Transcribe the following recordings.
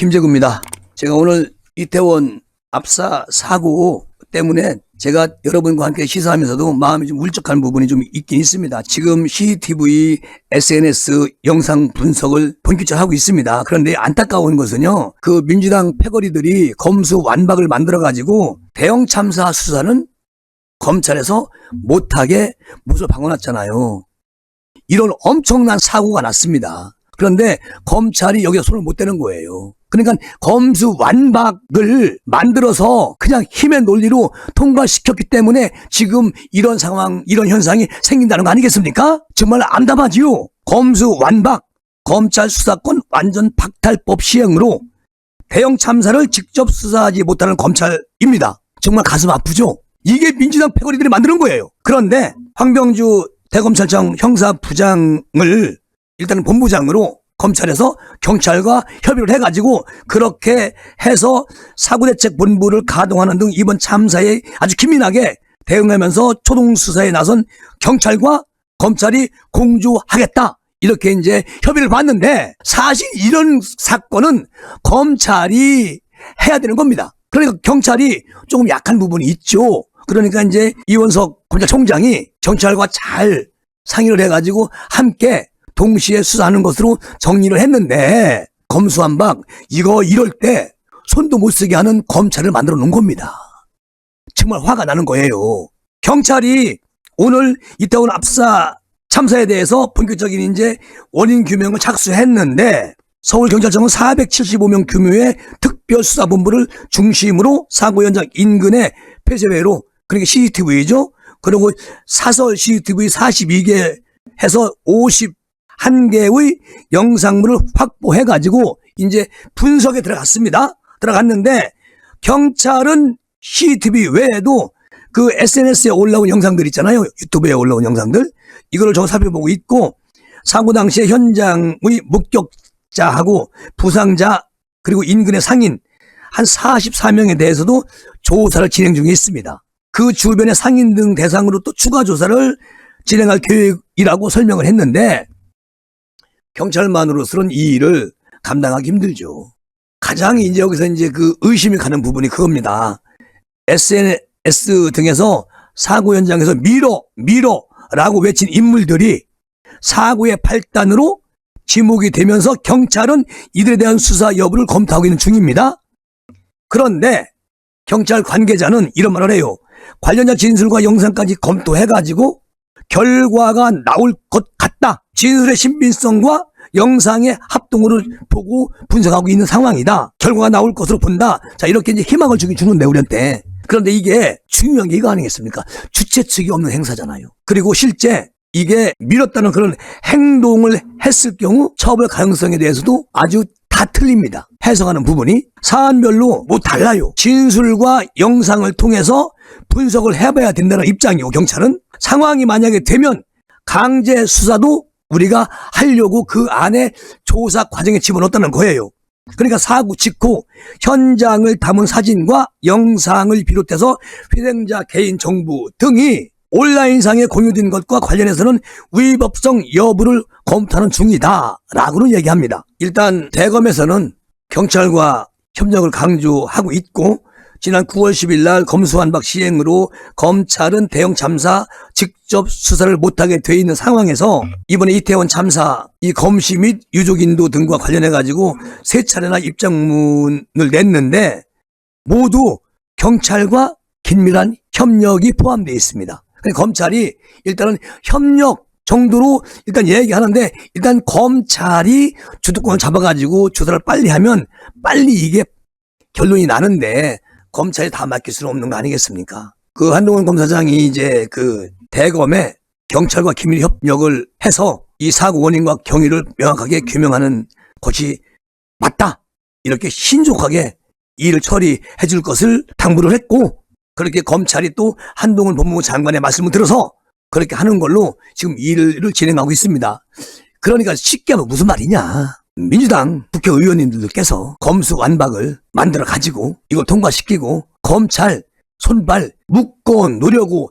김재구입니다. 제가 오늘 이태원 압사 사고 때문에 제가 여러분과 함께 시사하면서도 마음이 좀 울적한 부분이 좀 있긴 있습니다. 지금 CCTV, SNS 영상 분석을 본격적으로 하고 있습니다. 그런데 안타까운 것은요, 그 민주당 패거리들이 검수 완박을 만들어가지고 대형 참사 수사는 검찰에서 못하게 못을 박아놨잖아요. 이런 엄청난 사고가 났습니다. 그런데 검찰이 여기서 손을 못 대는 거예요. 그러니까 검수 완박을 만들어서 그냥 힘의 논리로 통과시켰기 때문에 지금 이런 상황, 이런 현상이 생긴다는 거 아니겠습니까? 정말 암담하지요. 검수 완박, 검찰 수사권 완전 박탈법 시행으로 대형 참사를 직접 수사하지 못하는 검찰입니다. 정말 가슴 아프죠? 이게 민주당 패거리들이 만드는 거예요. 그런데 황병주 대검찰청 형사부장을 일단은 본부장으로 검찰에서 경찰과 협의를 해가지고 그렇게 해서 사고대책본부를 가동하는 등 이번 참사에 아주 기민하게 대응하면서 초동수사에 나선 경찰과 검찰이 공조하겠다. 이렇게 이제 협의를 봤는데 사실 이런 사건은 검찰이 해야 되는 겁니다. 그러니까 경찰이 조금 약한 부분이 있죠. 그러니까 이제 이원석 검찰총장이 경찰과 잘 상의를 해가지고 함께 동시에 수사하는 것으로 정리를 했는데 검수한 박 이거 이럴 때 손도 못 쓰게 하는 검찰을 만들어 놓은 겁니다. 정말 화가 나는 거예요. 경찰이 오늘 이태원 압사 참사에 대해서 본격적인 이제 원인 규명을 착수했는데 서울경찰청은 475명 규모의 특별수사본부를 중심으로 사고 현장 인근의 폐쇄회로 그러니까 CCTV죠. 그리고 사설 CCTV 42개 해서 51개의 영상물을 확보해 가지고 이제 분석에 들어갔습니다. 들어갔는데 경찰은 CCTV 외에도 그 SNS에 올라온 영상들 있잖아요. 유튜브에 올라온 영상들. 이거를 저 살펴보고 있고 사고 당시에 현장의 목격자하고 부상자 그리고 인근의 상인 한 44명에 대해서도 조사를 진행 중에 있습니다. 그 주변의 상인 등 대상으로 또 추가 조사를 진행할 계획이라고 설명을 했는데 경찰만으로서는 이 일을 감당하기 힘들죠. 가장 이제 여기서 이제 그 의심이 가는 부분이 그겁니다. SNS 등에서 사고 현장에서 밀어, 밀어 라고 외친 인물들이 사고의 발단으로 지목이 되면서 경찰은 이들에 대한 수사 여부를 검토하고 있는 중입니다. 그런데 경찰 관계자는 이런 말을 해요. 관련자 진술과 영상까지 검토해가지고 결과가 나올 것 같다. 진술의 신빙성과 영상의 합동으로 보고 분석하고 있는 상황이다. 결과가 나올 것으로 본다. 자, 이렇게 이제 희망을 주긴 주는데, 우리한테. 그런데 이게 중요한 게 이거 아니겠습니까? 주체 측이 없는 행사잖아요. 그리고 실제 이게 밀었다는 그런 행동을 했을 경우 처벌 가능성에 대해서도 아주 다 틀립니다. 해석하는 부분이 사안별로 뭐 달라요. 진술과 영상을 통해서 분석을 해봐야 된다는 입장이고 경찰은 상황이 만약에 되면 강제 수사도 우리가 하려고 그 안에 조사 과정에 집어넣었다는 거예요. 그러니까 사고 직후 현장을 담은 사진과 영상을 비롯해서 희생자 개인 정보 등이 온라인상에 공유된 것과 관련해서는 위법성 여부를 검토하는 중이다 라고는 얘기합니다. 일단 대검에서는 경찰과 협력을 강조하고 있고 지난 9월 10일 날 검수완박 시행으로 검찰은 대형 참사 직접 수사를 못하게 돼 있는 상황에서 이번에 이태원 참사 이 검시 및 유족 인도 등과 관련해 가지고 세 차례나 입장문을 냈는데 모두 경찰과 긴밀한 협력이 포함되어 있습니다. 검찰이 일단은 협력 정도로 일단 얘기하는데 일단 검찰이 주도권을 잡아가지고 조사를 빨리 하면 빨리 이게 결론이 나는데 검찰이 다 맡길 수는 없는 거 아니겠습니까? 그 한동훈 검사장이 이제 그 대검에 경찰과 긴밀 협력을 해서 이 사고 원인과 경위를 명확하게 규명하는 것이 맞다. 이렇게 신속하게 이 일을 처리해 줄 것을 당부를 했고 그렇게 검찰이 또 한동훈 법무부 장관의 말씀을 들어서 그렇게 하는 걸로 지금 일을 진행하고 있습니다. 그러니까 쉽게 하면 무슨 말이냐. 민주당 국회의원님들께서 검수 완박을 만들어 가지고 이걸 통과시키고 검찰 손발 묶어 놓으려고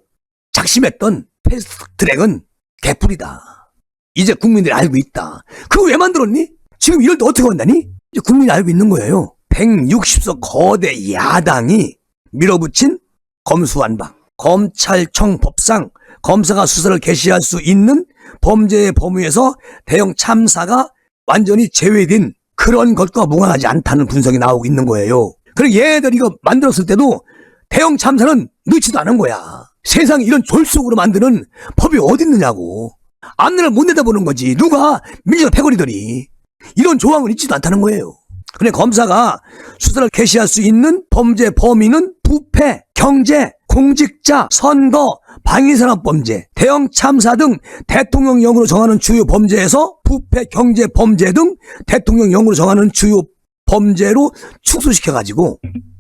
작심했던 패스트 트랙은 개뿔이다. 이제 국민들이 알고 있다. 그거 왜 만들었니? 지금 이럴 때 어떻게 한다니? 이제 국민이 알고 있는 거예요. 160석 거대 야당이 밀어붙인 검수완박, 검찰청 법상 검사가 수사를 개시할 수 있는 범죄의 범위에서 대형 참사가 완전히 제외된 그런 것과 무관하지 않다는 분석이 나오고 있는 거예요. 그리고 얘들 이거 만들었을 때도 대형 참사는 넣지도 않은 거야. 세상에 이런 졸속으로 만드는 법이 어디 있느냐고. 앞날을 못 내다보는 거지. 누가 민주당 패거리들이 이런 조항은 있지도 않다는 거예요. 근데 검사가 수사를 개시할 수 있는 범죄 범위는 부패, 경제, 공직자, 선거, 방위산업범죄, 대형 참사 등 대통령령으로 정하는 주요 범죄에서 부패, 경제, 범죄 등 대통령령으로 정하는 주요 범죄로 축소시켜가지고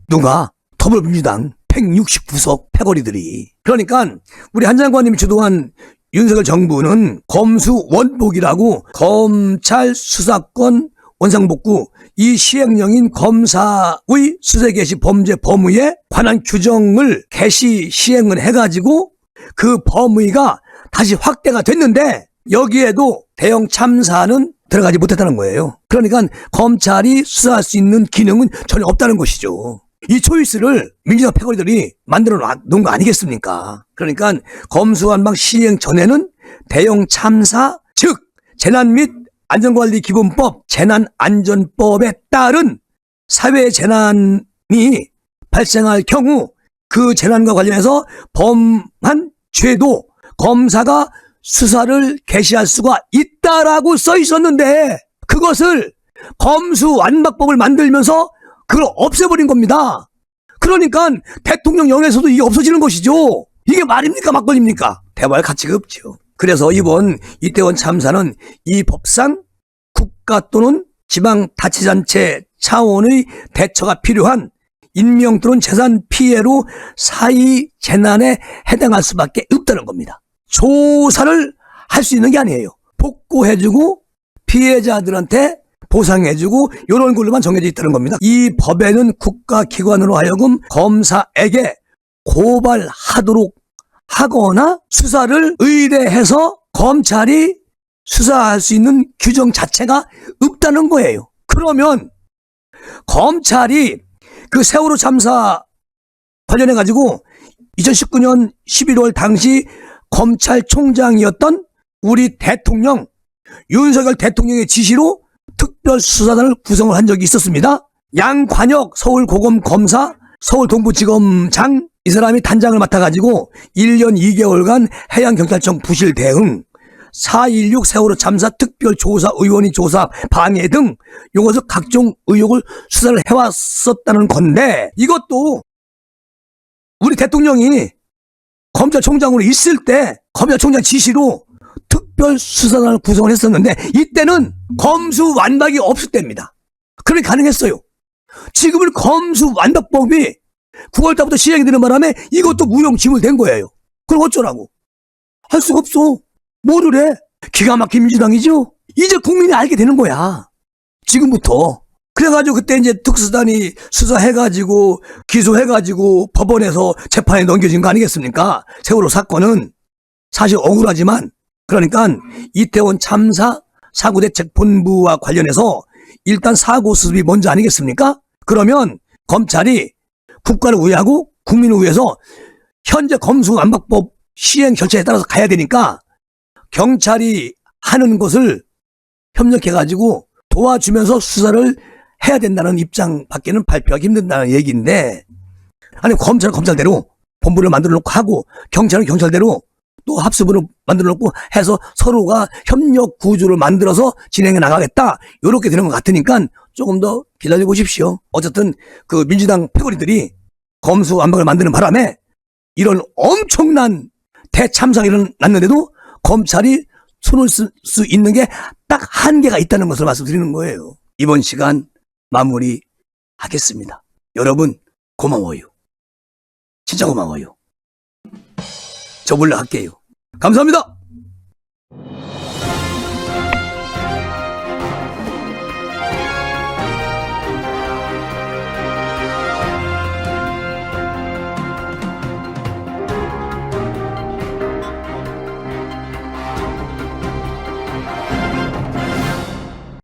누가 더불어민주당 169석 패거리들이. 그러니까 우리 한 장관님이 주도한 윤석열 정부는 검수 원복이라고 검찰 수사권 원상복구 이 시행령인 검사의 수사 개시 범죄 범위에 관한 규정을 개시 시행을 해가지고 그 범위가 다시 확대가 됐는데 여기에도 대형 참사는 들어가지 못했다는 거예요. 그러니까 검찰이 수사할 수 있는 기능은 전혀 없다는 것이죠. 이 초이스를 민주당 패거리들이 만들어 놓은 거 아니겠습니까? 그러니까 검수완박 시행 전에는 대형 참사, 즉 재난 및 안전관리기본법, 재난안전법에 따른 사회 재난이 발생할 경우 그 재난과 관련해서 범한 죄도 검사가 수사를 개시할 수가 있다라고 써 있었는데 그것을 검수 완박법을 만들면서 그걸 없애버린 겁니다. 그러니까 대통령령에서도 이게 없어지는 것이죠. 이게 말입니까 막걸리입니까? 대화할 가치가 없죠. 그래서 이번 이태원 참사는 이 법상 국가 또는 지방자치단체 차원의 대처가 필요한 인명 또는 재산 피해로 사이 재난에 해당할 수밖에 없다는 겁니다. 조사를 할 수 있는 게 아니에요. 복구해주고 피해자들한테 보상해주고 이런 걸로만 정해져 있다는 겁니다. 이 법에는 국가기관으로 하여금 검사에게 고발하도록 하거나 수사를 의뢰해서 검찰이 수사할 수 있는 규정 자체가 없다는 거예요. 그러면 검찰이 그 세월호 참사 관련해 가지고 2019년 11월 당시 검찰총장이었던 우리 대통령 윤석열 대통령의 지시로 특별수사단을 구성을 한 적이 있었습니다. 양관혁 서울고검 검사 서울동부지검장 이 사람이 단장을 맡아가지고 1년 2개월간 해양경찰청 부실 대응 4.16 세월호 참사 특별조사 의원이 조사 방해 등 요것을 각종 의혹을 수사를 해왔었다는 건데 이것도 우리 대통령이 검찰총장으로 있을 때 검찰총장 지시로 특별수사단을 구성을 했었는데 이때는 검수 완박이 없을 때입니다. 그렇게 가능했어요. 지금은 검수 완박법이 9월달부터 시행이 되는 바람에 이것도 무용지물 된 거예요. 그럼 어쩌라고? 할 수가 없어. 뭐를 해? 기가 막힌 민주당이죠? 이제 국민이 알게 되는 거야. 지금부터. 그래가지고 그때 이제 특수단이 수사해가지고 기소해가지고 법원에서 재판에 넘겨진 거 아니겠습니까? 세월호 사건은 사실 억울하지만 그러니까 이태원 참사 사고대책본부와 관련해서 일단 사고 수습이 먼저 아니겠습니까? 그러면 검찰이 국가를 위하고 국민을 위해서 현재 검수완박법 시행 절차에 따라서 가야 되니까 경찰이 하는 것을 협력해가지고 도와주면서 수사를 해야 된다는 입장 밖에는 발표하기 힘든다는 얘기인데 아니 검찰은 검찰대로 본부를 만들어 놓고 하고 경찰은 경찰대로 또 합수부를 만들어 놓고 해서 서로가 협력 구조를 만들어서 진행해 나가겠다 이렇게 되는 것 같으니까 조금 더 기다려 보십시오. 어쨌든 그 민주당 패거리들이 검수완박을 만드는 바람에 이런 엄청난 대참사가 일어났는데도 검찰이 손을 쓸 수 있는 게 딱 한계가 있다는 것을 말씀드리는 거예요. 이번 시간 마무리 하겠습니다. 여러분 고마워요. 진짜 고마워요. 저 몰래 할게요. 감사합니다.